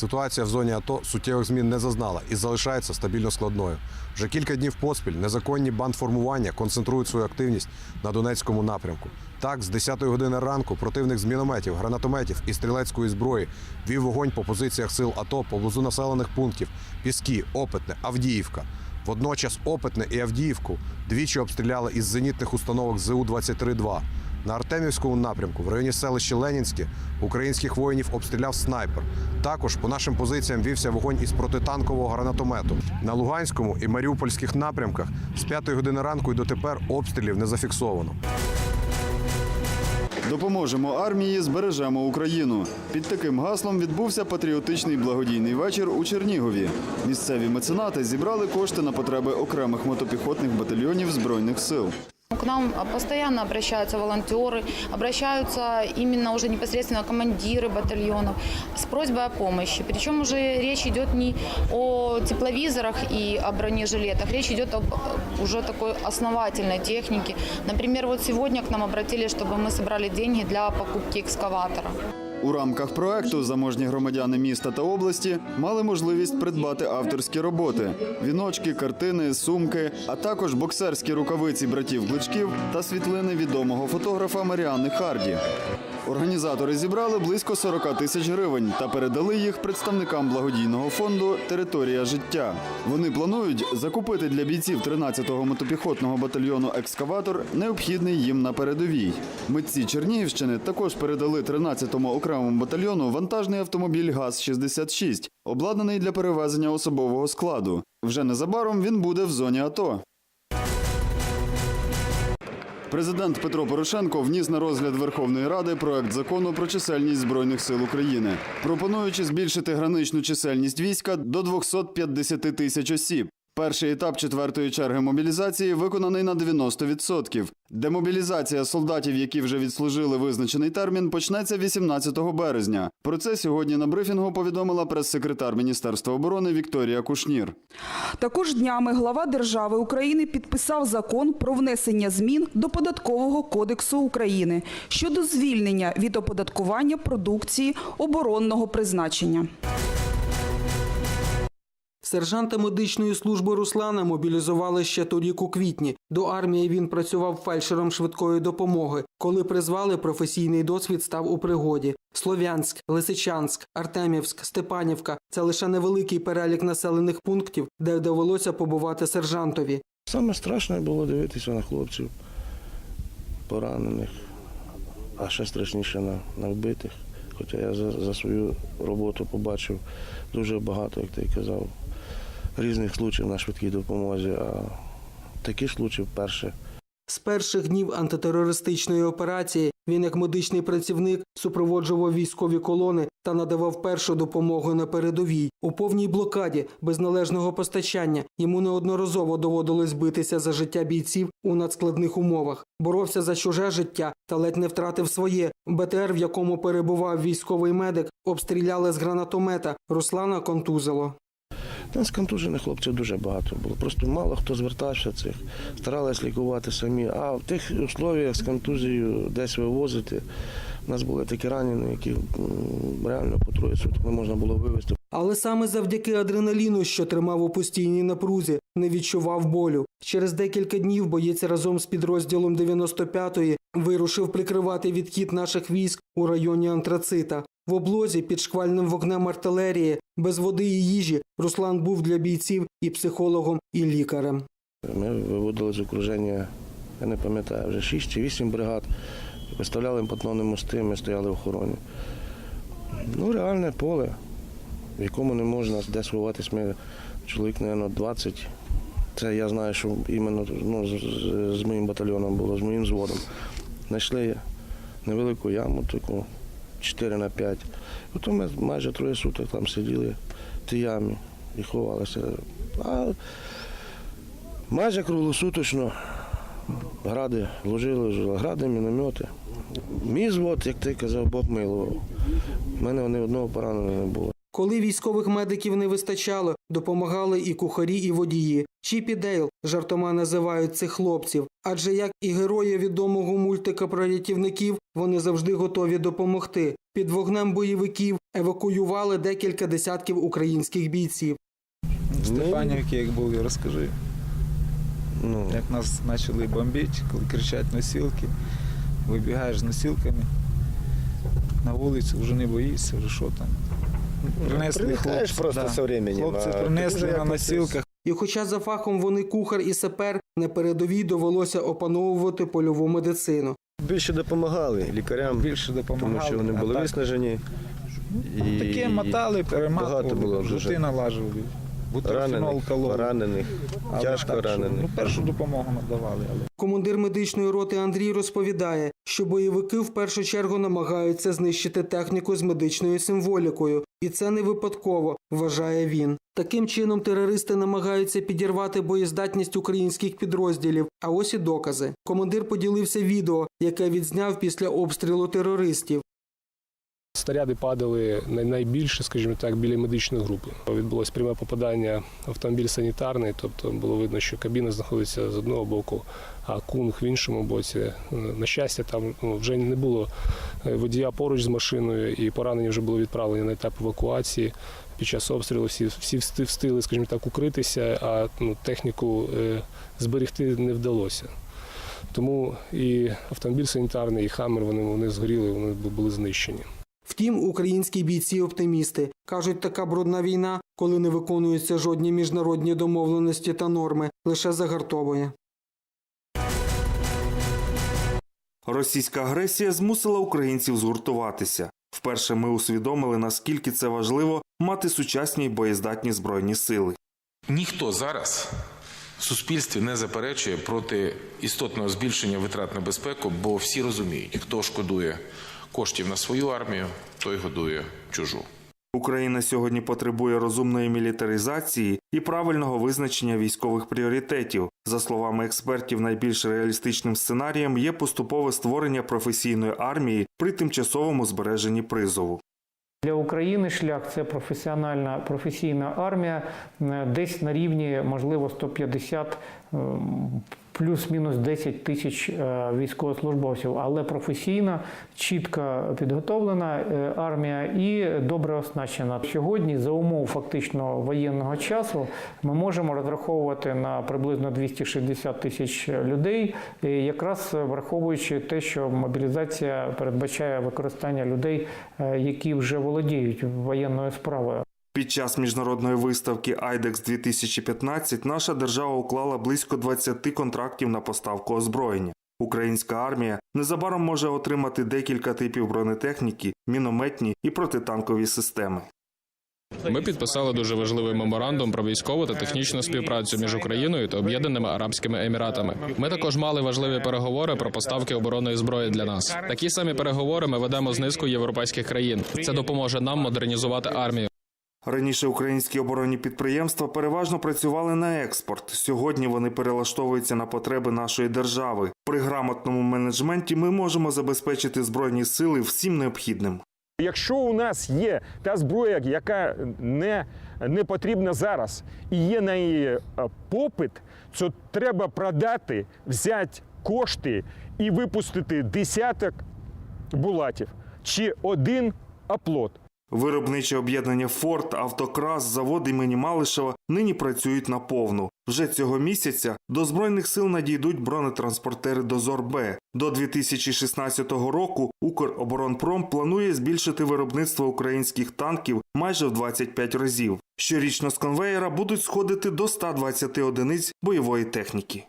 Ситуація в зоні АТО суттєвих змін не зазнала і залишається стабільно складною. Вже кілька днів поспіль незаконні бандформування концентрують свою активність на Донецькому напрямку. Так, з 10-ї години ранку противник з мінометів, гранатометів і стрілецької зброї вів вогонь по позиціях сил АТО поблизу населених пунктів Піски, Опитне, Авдіївка. Водночас Опитне і Авдіївку двічі обстріляли із зенітних установок ЗУ-23-2. На Артемівському напрямку в районі селища Ленінське українських воїнів обстріляв снайпер. Також по нашим позиціям вівся вогонь із протитанкового гранатомету. На Луганському і Маріупольських напрямках з 5 години ранку і дотепер обстрілів не зафіксовано. Допоможемо армії, збережемо Україну. Під таким гаслом відбувся патріотичний благодійний вечір у Чернігові. Місцеві меценати зібрали кошти на потреби окремих мотопіхотних батальйонів збройних сил. К нам а, постоянно обращаются волонтеры, обращаются именно уже непосредственно командиры батальонов с просьбой о помощи. Причем уже речь идет не о тепловизорах и о бронежилетах, речь идет об э, уже такой основательной технике. Например, вот сегодня к нам обратились, чтобы мы собрали деньги для покупки экскаватора. У рамках проекту заможні громадяни міста та області мали можливість придбати авторські роботи: віночки, картини, сумки, а також боксерські рукавиці братів Гличків та світлини відомого фотографа Маріани Харді. Організатори зібрали близько 40 тисяч гривень та передали їх представникам благодійного фонду Територія життя. Вони планують закупити для бійців 13-го мотопіхотного батальйону екскаватор, необхідний їм на передовій. Митці Чернігівщини також передали 13-му окремому батальйону вантажний автомобіль ГАЗ-66, обладнаний для перевезення особового складу. Вже незабаром він буде в зоні АТО. Президент Петро Порошенко вніс на розгляд Верховної Ради проект закону про чисельність збройних сил України, пропонуючи збільшити граничну чисельність війська до 250 тисяч осіб. Перший етап четвертої черги мобілізації виконаний на 90%. Демобілізація солдатів, які вже відслужили визначений термін, почнеться 18 березня. Про це сьогодні на брифінгу повідомила прес-секретар Міністерства оборони Вікторія Кушнір. Також днями глава держави України підписав закон про внесення змін до податкового кодексу України щодо звільнення від оподаткування продукції оборонного призначення. Сержанта медичної служби Руслана мобілізували ще торік у квітні. До армії він працював фельдшером швидкої допомоги. Коли призвали, професійний досвід став у пригоді. Слов'янськ, Лисичанськ, Артемівськ, Степанівка це лише невеликий перелік населених пунктів, де довелося побувати сержантові. Саме страшне було дивитися на хлопців поранених, а ще страшніше на, на вбитих. Хоча я за, за свою роботу побачив дуже багато, як ти казав, різних случаїв на швидкій допомозі, а такі случаї вперше. З перших днів антитерористичної операції він, як медичний працівник, супроводжував військові колони та надавав першу допомогу на передовій. У повній блокаді без належного постачання йому неодноразово доводилось битися за життя бійців у надскладних умовах. Боровся за чуже життя та ледь не втратив своє. БТР, в якому перебував військовий медик, обстріляли з гранатомета. Руслана контузило. З контужених хлопців дуже багато було. Просто мало хто звертався цих, старались лікувати самі. А в тих условіях з контузією десь вивозити. У нас були такі ранені, які реально по троє суток не можна було вивезти. Але саме завдяки адреналіну, що тримав у постійній напрузі, не відчував болю. Через декілька днів боєць разом з підрозділом 95-ї вирушив прикривати відхід наших військ у районі Антрацита. В облозі під шквальним вогнем артилерії, без води і їжі, Руслан був для бійців і психологом, і лікарем. Ми виводили з окруження, я не пам'ятаю, вже 6 чи 8 бригад. Виставляли патронні мости, ми стояли в охороні. Ну, реальне поле, в якому не можна де сховатись. Ми чоловік, мабуть, 20. Це я знаю, що іменно ну, з, з- з моїм батальйоном було, з моїм зводом. Знайшли невелику яму, таку 4 на 5. Потім ми майже троє суток там сиділи в тій ямі і ховалися. А майже круглосуточно гради вложили, гради, міномети. Мій звод, як ти казав, Бог милував. У мене ні одного пораненого не було. Коли військових медиків не вистачало, допомагали і кухарі, і водії. Чіп і Дейл жартома називають цих хлопців, адже як і герої відомого мультика про рятівників, вони завжди готові допомогти. Під вогнем бойовиків Евакуювали декілька десятків українських бійців. В Стефанівці, як був, я розкажи, Ну, як нас почали бомбити, коли кричать носілки, вибігаєш з носілками на вулицю, вже не боїшся, вже що там. Принесли хлопці, просто да. со временем, Хлопці принесли на носілках. І хоча за фахом вони кухар і сапер, на передовій довелося опановувати польову медицину. Більше допомагали лікарям, Більше тому що вони були так, виснажені. І Таке мотали, перематували, багато було дуже жути налажували. Бутерфенол ранених, кололи. поранених, Але тяжко так, ранених. Ну, першу допомогу надавали, але Командир медичної роти Андрій розповідає, що бойовики в першу чергу намагаються знищити техніку з медичною символікою, і це не випадково, вважає він. Таким чином терористи намагаються підірвати боєздатність українських підрозділів. А ось і докази. Командир поділився відео, яке відзняв після обстрілу терористів. Снаряди падали найбільше, скажімо так, біля медичної групи. Відбулось пряме попадання в автомобіль санітарний, тобто було видно, що кабіна знаходиться з одного боку, а кунг в іншому боці. Е, На щастя, там ну, вже не було е, водія поруч з машиною, і поранені вже були відправлені на етап евакуації. Під час обстрілу всі, всі встигли, скажімо так, укритися, а ну, техніку е, зберегти не вдалося. Тому і автомобіль санітарний, і хамер вони, вони згоріли, вони були знищені. Втім, українські бійці оптимісти кажуть, така брудна війна, коли не виконуються жодні міжнародні домовленості та норми, лише загартовує. Російська агресія змусила українців згуртуватися. Вперше ми усвідомили, наскільки це важливо мати сучасні й боєздатні збройні сили. Ніхто зараз в суспільстві не заперечує проти істотного збільшення витрат на безпеку, бо всі розуміють, хто шкодує коштів на свою армію, той годує чужу. Україна сьогодні потребує розумної мілітаризації і правильного визначення військових пріоритетів. За словами експертів, найбільш реалістичним сценарієм є поступове створення професійної армії при тимчасовому збереженні призову. Для України шлях це професіональна професійна армія, е, десь на рівні, можливо, 150 ем, плюс-мінус 10 тисяч е, військовослужбовців, але професійна, чітко підготовлена е, армія і добре оснащена. Сьогодні, за умов фактично воєнного часу, ми можемо розраховувати на приблизно 260 тисяч людей, е, якраз враховуючи те, що мобілізація передбачає використання людей, які вже володіють воєнною справою. Під час міжнародної виставки IDEX 2015 наша держава уклала близько 20 контрактів на поставку озброєння. Українська армія незабаром може отримати декілька типів бронетехніки, мінометні і протитанкові системи. Ми підписали дуже важливий меморандум про військову та технічну співпрацю між Україною та Об'єднаними Арабськими Еміратами. Ми також мали важливі переговори про поставки оборонної зброї для нас. Такі самі переговори ми ведемо з низкою європейських країн. Це допоможе нам модернізувати армію. Раніше українські оборонні підприємства переважно працювали на експорт. Сьогодні вони перелаштовуються на потреби нашої держави. При грамотному менеджменті ми можемо забезпечити збройні сили всім необхідним. Якщо у нас є та зброя, яка не, не потрібна зараз, і є на її е, попит, то треба продати, взяти кошти і випустити десяток булатів чи один оплот. Виробниче об'єднання Форт, Автокрас, завод імені Малишева нині працюють наповну. Вже цього місяця до збройних сил надійдуть бронетранспортери Дозор Б. До 2016 року Укроборонпром планує збільшити виробництво українських танків майже в 25 разів. Щорічно з конвеєра будуть сходити до 120 одиниць бойової техніки.